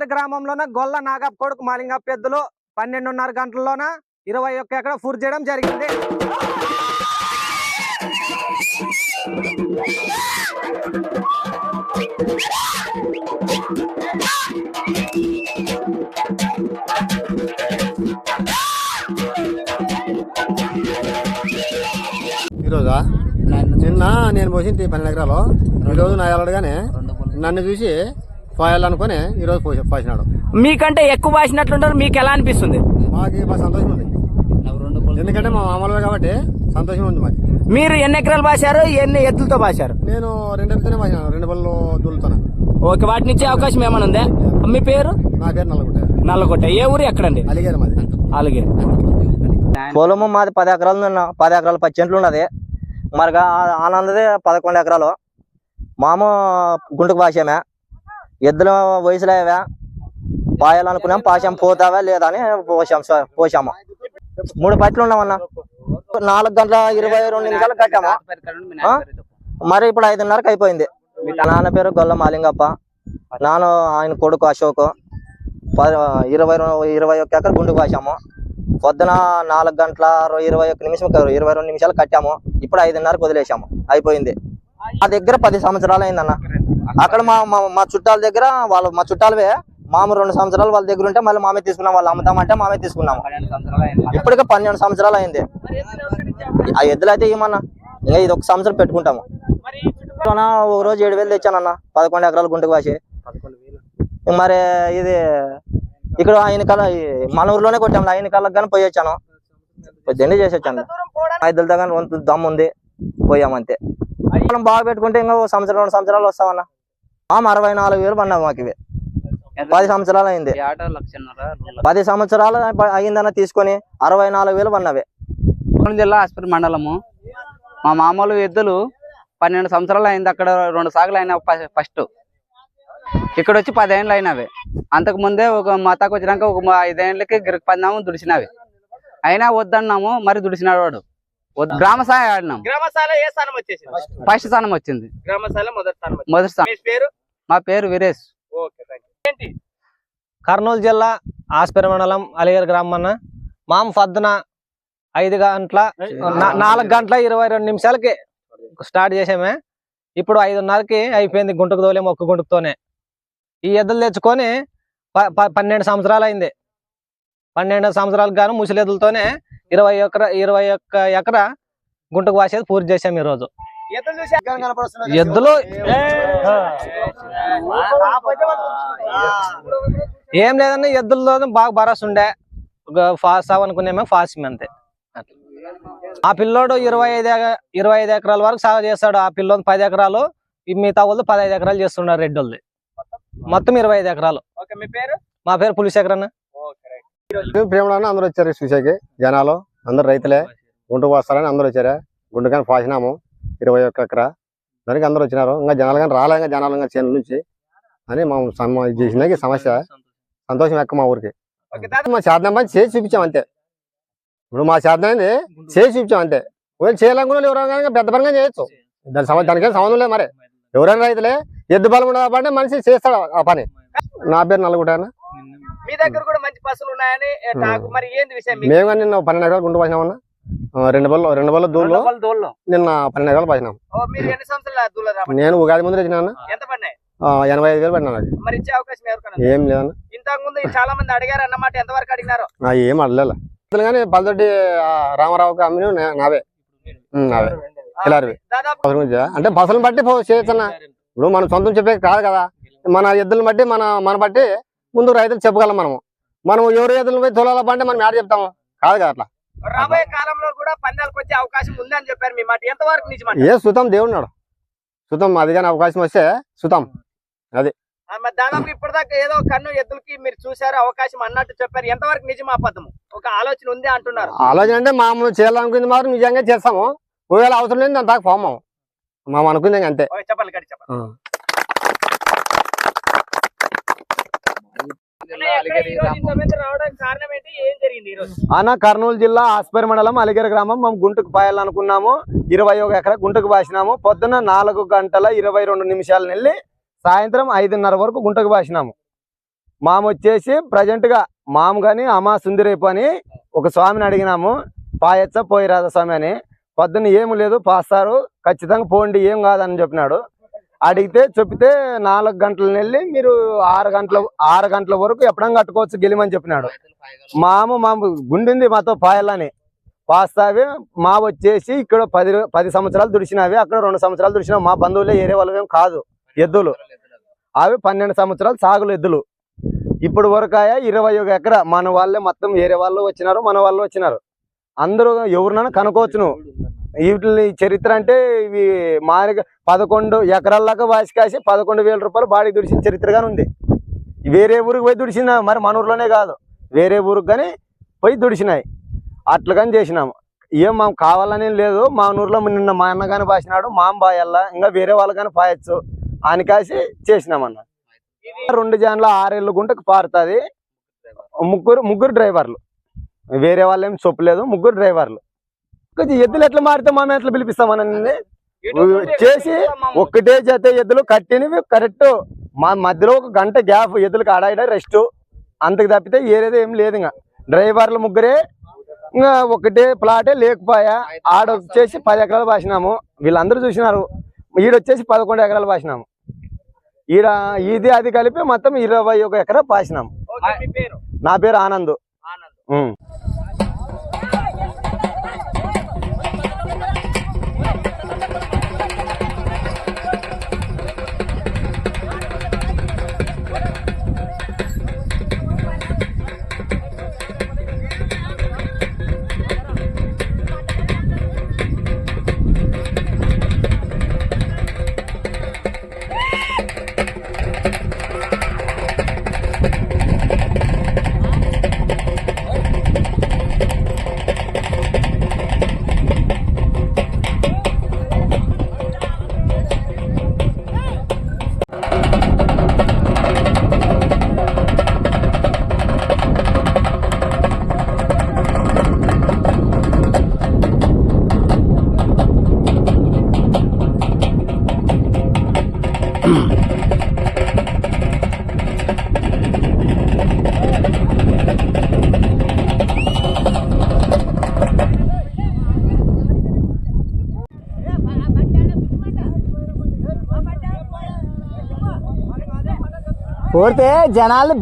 అలిగేరు గ్రామంలోన గొల్ల నాగప్ కొడుకు మాలింగ పెద్దలు పన్నెండున్నర గంటల్లోన ఇరవై ఒక్క ఎకరా పూర్తి చేయడం జరిగింది. ఈరోజా? నిన్న నేను పోసింది పన్నెండు ఎకరాలు. ఈరోజు నా వెళ్ళడగానే నన్ను చూసి పోయాలనుకొని ఈరోజు పోసి పోసినాడు. మీకంటే ఎక్కువ బాసినట్లుంటారు మీకు ఎలా అనిపిస్తుంది? మాకు బాగా సంతోషం ఉంది. ఎందుకంటే మా మామూలుగా కాబట్టి సంతోషం ఉంది మాకు. మీరు ఎన్ని ఎకరాలు బాసారు ఎన్ని ఎద్దులతో బాసారు నేను రెండు ఎత్తునే పోసినాను రెండు బళ్ళు దూలుతున్నా ఓకే వాటి నుంచి అవకాశం ఏమైనా ఉందా? మీ పేరు? నా పేరు నల్లగుంట నల్లగొట్ట. ఏ ఊరు ఎక్కడండి? అలిగారు మాది. అలాగే పొలము మాది పది ఎకరాలు ఉన్న పది ఎకరాలు పది చెంట్లు ఉన్నది. మరి ఆనందది పదకొండు ఎకరాలు. మామ గుంటుకు పాసామే. ఎద్దుల వయసులేవా పాయాలనుకున్నాం పాశాం పోతావా లేదా అని పోసాం పోసాము మూడు పట్లు ఉన్నామన్నా? నాలుగు గంటల ఇరవై రెండు నిమిషాలు కట్టాము? మరి ఇప్పుడు ఐదున్నరకు అయిపోయింది. నాన్న పేరు గొల్ల మాలింగప్ప. నాన్న ఆయన కొడుకు అశోక్. ప- ఇరవై ఇరవై ఒక్క ఎకర గుండు కోసాము పొద్దున నాలుగు గంటల ఇరవై ఒక్క నిమిషం ఇరవై రెండు నిమిషాలు కట్టాము. ఇప్పుడు ఐదున్నరకు వదిలేసాము అయిపోయింది. ఆ దగ్గర పది సంవత్సరాలు అయిందన్న. అక్కడ మా మా- మా చుట్టాల దగ్గర వాళ్ళు మా చుట్టాలవే. మామ రెండు సంవత్సరాలు వాళ్ళ దగ్గర ఉంటే మళ్ళీ మామే తీసుకున్నాం వాళ్ళు అమ్ముతామంటే మామే తీసుకున్నాము ఇప్పటికే పన్నెండు సంవత్సరాలు అయింది. ఆ ఎద్దులు అయితే ఏమన్నా? ఇంకా ఇది ఒక సంవత్సరం పెట్టుకుంటాము. ఒక రోజు ఏడు వేలు తెచ్చానన్న పదకొండు ఎకరాలు గుంటకు వాసి. ఇంక మరి ఇది ఇక్కడ ఆయన కల మన ఊర్లోనే కొట్టాము ఆయన కళ్ళకి కానీ పోయి వచ్చాను. దండి చేసి వచ్చాను. కానీ వంతు దమ్ము ఉంది పోయామంతే మనం బాగా పెట్టుకుంటే ఇంకా సంవత్సరం రెండు సంవత్సరాలు వస్తామన్న మామ అరవై నాలుగు వేలు పడినావు మాకు ఇవి. పది సంవత్సరాలు అయింది. పది సంవత్సరాలు అయిందన్న తీసుకొని అరవై నాలుగు వేలు పడినవి. జిల్లా ఆస్పత్రి మండలము. మా మామూలు ఎద్దులు పన్నెండు సంవత్సరాలు అయింది అక్కడ రెండు సాగులు అయినా ఫస్ట్. ఇక్కడ వచ్చి పదేళ్ళు అయినవి. అంతకు ముందే ఒక మతాకు వచ్చినాక ఒక ఐదేళ్ళకి గిరికి పందాము దుడిచినవి. అయినా వద్దన్నాము మరి దుడిచినాడు వాడు. గ్రామ స్థాయి ఆడినాం. గ్రామశాల ఏ స్థానం వచ్చేసి ఫస్ట్ స్థానం వచ్చింది. గ్రామశాల మొదటి స్థానం వచ్చింది. మొదటి స్థానం మా పేరు వీరేష్. కర్నూలు జిల్లా ఆస్పరి మండలం అలిగర్ గ్రామం మాం మామ పొద్దున ఐదు గంటల నాలుగు గంటల ఇరవై రెండు నిమిషాలకి స్టార్ట్ చేసామే ఇప్పుడు ఐదున్నరకి అయిపోయింది గుంటకు తోలే ఒక్క గుంటకుతోనే ఈ ఎద్దులు తెచ్చుకొని ప- ప- పన్నెండు సంవత్సరాలు అయింది. పన్నెండు సంవత్సరాలకు గాను ముసలి ఇరవై ఒక్క ఇరవై ఒక్క ఎకర గుంటకు వాసేది పూర్తి చేసాం ఈ రోజు ఎద్దులు? ఏం లేదన్న ఎద్దుల్లో బాగా భరోసా ఉండే. ఒక ఫాస్ట్ అనుకునేమే ఫాస్ట్ అంతే. ఆ పిల్లోడు ఇరవై ఐదు ఇరవై ఐదు ఎకరాల వరకు సాగు చేస్తాడు. ఆ పిల్లోడు పది ఎకరాలు ఈ మిగతా వాళ్ళు పదహైదు ఎకరాలు చేస్తున్నారు రెడ్డోళ్ళది. మొత్తం? ఇరవై ఐదు ఎకరాలు. ఓకే మీ పేరు? మా పేరు పులిశేఖర్ అన్న ప్రేమలో అందరూ వచ్చారు చూసేకి. జనాలు అందరు రైతులే. గుంటుకు వస్తారని అందరూ వచ్చారు. గుంటు కానీ పోసినాము. ఇరవై ఒక్క ఎకరా. దానికి అందరూ వచ్చినారు. ఇంకా జనాలు కానీ రాలే ఇంకా జనాలు ఇంకా చేనుల నుంచి అని మా చేసినాకి సమస్య సంతోషం ఎక్క మా ఊరికి. మా సాధన పని చేసి చూపించాం అంతే. ఇప్పుడు మా సాధన చేసి చూపించాం అంతే. ఒకవేళ చేయాలనుకున్న ఎవరైనా పెద్ద పనిగా చేయొచ్చు. దాని సంబంధం దానికేం సంబంధం లేదు మరి. ఎవరైనా రైతులే ఎద్దు బలం ఉండదు కాబట్టి మనిషి చేస్తాడు ఆ పని. నా పేరు నలుగుట మీ దగ్గర కూడా మంచి పశువులు ఉన్నాయని? మేము కానీ నిన్న పన్నెండు ఎకరాలు గుంటు పోసినామన్నా. రెండు బళ్ళు రెండు బళ్ళు దూళ్ళు నిన్న పన్నెండు ఎకరాలు పోసినాం ఓ, మీరు ఎన్ని సంవత్సరాలు దూల రాబట్టి నేను ఉగాది ముందు వచ్చినా ఎనభై ఐదు వేలు పడినా మరి ఇచ్చే అవకాశం ఏం లేదన్న. ఇంతకు ముందు చాలా మంది అడిగారు అన్నమాట ఎంత వరకు అడిగినారు? ఏం అడలేల. కానీ పల్లెటి రామారావుకి అమ్మిన నావే. నావే. గురించి అంటే ఫసలను బట్టి చేయొచ్చన్న. ఇప్పుడు మనం సొంతం చెప్పే కాదు కదా. మన ఎద్దులను బట్టి మన మన బట్టి ముందు రైతులు చెప్పగలం మనము. మనం ఎవరు ఎద్దులను పోయి తొలాల పంటే మనం యాడ చెప్తాము? కాదు కదా అట్లా. రాబోయే కాలంలో కూడా పందాలకు వచ్చే అవకాశం ఉందని చెప్పారు మీ మాట. ఎంత వరకు నిజమంట ఏ సుతం దేవుడున్నాడు సుతం అది కానీ అవకాశం వస్తే సుతం. మరి దాదాపు ఇప్పటిదాకా ఏదో కన్ను ఎద్దులకి మీరు చూసారు అవకాశం అన్నట్టు చెప్పారు. ఎంతవరకు నిజం అబద్ధము ఒక ఆలోచన ఉంది అంటున్నారు. ఆలోచన అంటే మామూలు చేయాలనుకుంది మాత్రం నిజంగా చేస్తాము. ఒకవేళ అవసరం లేదు దాని దాకా పోము మేము అనుకుంది అంతే. చెప్పాలి గడి చెప్పాలి ఆ. అన్నయ్య, ఎక్కడ ఈ రోజు ఇంతమంది రావడానికి కారణం ఏంటి ఏం జరిగింది ఈ రోజు అన్న కర్నూలు జిల్లా ఆస్పరి మండలం అలిగర గ్రామం మేము గుంటుకు పాయాలనుకున్నాము. ఇరవై ఒక ఎకరా గుంటుకు పాసినాము. పొద్దున్న నాలుగు గంటల ఇరవై రెండు నిమిషాలు వెళ్ళి సాయంత్రం ఐదున్నర వరకు గుంటకు పాసినాము. మామ వచ్చేసి ప్రజెంట్గా మామ గాని అమ్మ సుందిరేపు అని ఒక స్వామిని అడిగినాము. పాయచ్చ పోయిరాద స్వామి అని. పొద్దున్న ఏమి లేదు పాస్తారు. ఖచ్చితంగా పోండి ఏం కాదని చెప్పినాడు. అడిగితే చెప్తే నాలుగు గంటలు వెళ్ళి మీరు ఆరు గంటల ఆరు గంటల వరకు ఎప్పుడన్నా కట్టుకోవచ్చు గెలిమని చెప్పినాడు. మామ మాము గుండింది మాతో పాయలని పాస్తావి మా వచ్చేసి ఇక్కడ పది పది సంవత్సరాలు దుడిచినవి అక్కడ రెండు సంవత్సరాలు దుడిచినావు. మా బంధువులే ఏరే వాళ్ళవేం కాదు ఎద్దులు. అవి పన్నెండు సంవత్సరాలు సాగులు ఎద్దులు. ఇప్పుడు వరకు ఇరవై ఒక ఎకరా మన వాళ్ళే మొత్తం వేరే వాళ్ళు వచ్చినారు మన వాళ్ళు వచ్చినారు. అందరూ ఎవరినైనా కనుకోవచ్చు నువ్వు వీటిని చరిత్ర అంటే ఇవి మారిగా పదకొండు ఎకరాల్లాగా వాసి కాసి పదకొండు వేల రూపాయలు బాడీ దుడిచిన చరిత్రగానే ఉంది. వేరే ఊరికి పోయి దుడిచిన మరి మన ఊర్లోనే కాదు. వేరే ఊరికి కానీ పోయి దుడిచినాయి. అట్లా కానీ చేసినాము. ఏం మాకు కావాలని లేదు. మా ఊర్లో నిన్న మా అన్న కానీ పాసినాడు మా అమ్మ పాయల్లా ఇంకా వేరే వాళ్ళు కానీ పాయచ్చు అని కాసి చేసినామన్న. రెండు జాన్ల ఆరేళ్ళు గుంటకు పారుతుంది. ముగ్గురు ముగ్గురు డ్రైవర్లు. వేరే వాళ్ళు ఏం చొప్పలేదు ముగ్గురు డ్రైవర్లు. ఎద్దులు ఎట్లా మారితే మా ఎట్లా పిలిపిస్తామనండి చేసి ఒక్కటే జత ఎద్దులు కట్టినవి కరెక్ట్. మా మధ్యలో ఒక గంట గ్యాప్ ఎద్దులకు ఆడాడ రెస్ట్. అంతకు తప్పితే ఏరేది ఏం లేదు ఇంకా డ్రైవర్లు ముగ్గురే ఇంకా ఒకటే ప్లాటే లేకపోయా ఆడ వచ్చేసి పది ఎకరాలు పాసినాము. వీళ్ళందరూ చూసినారు. ఈడొచ్చేసి పదకొండు ఎకరాలు పాసినాము. ఈడ ఇది అది కలిపి మొత్తం ఇరవై ఒక ఎకరా పాసినాము. నా పేరు ఆనంద్. ఆనంద్ ఉమ్. కోరితే జనాలు